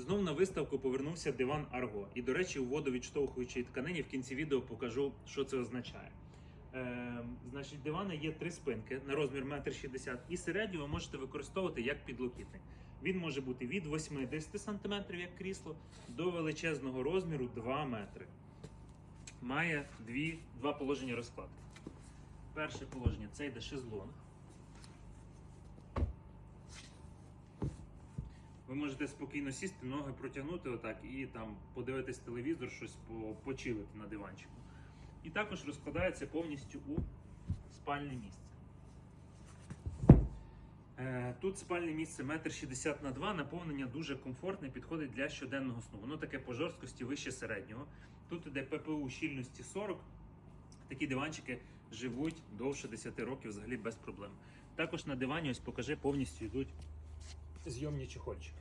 Знов на виставку повернувся диван Арго. І, до речі, у водовідштовхуючій тканині в кінці відео покажу, що це означає. Е, значить, дивана є три спинки на розмір 1,60 м, і середню ви можете використовувати як підлокітник. Він може бути від 80 см, як крісло, до величезного розміру 2 метри. Має дві, два положення розкладки. Перше положення це йде шезлонг. Ви можете спокійно сісти, ноги протягнути отак і там подивитись телевізор, щось по- почилити на диванчику. І також розкладається повністю у спальне місце. Е, Тут спальне місце 1,60 м на 2 наповнення дуже комфортне, підходить для щоденного сну. Воно таке по жорсткості вище середнього. Тут іде ППУ щільності 40. Такі диванчики живуть довше 10 років взагалі без проблем. Також на дивані, ось покажи, повністю йдуть зйомні чехольчики.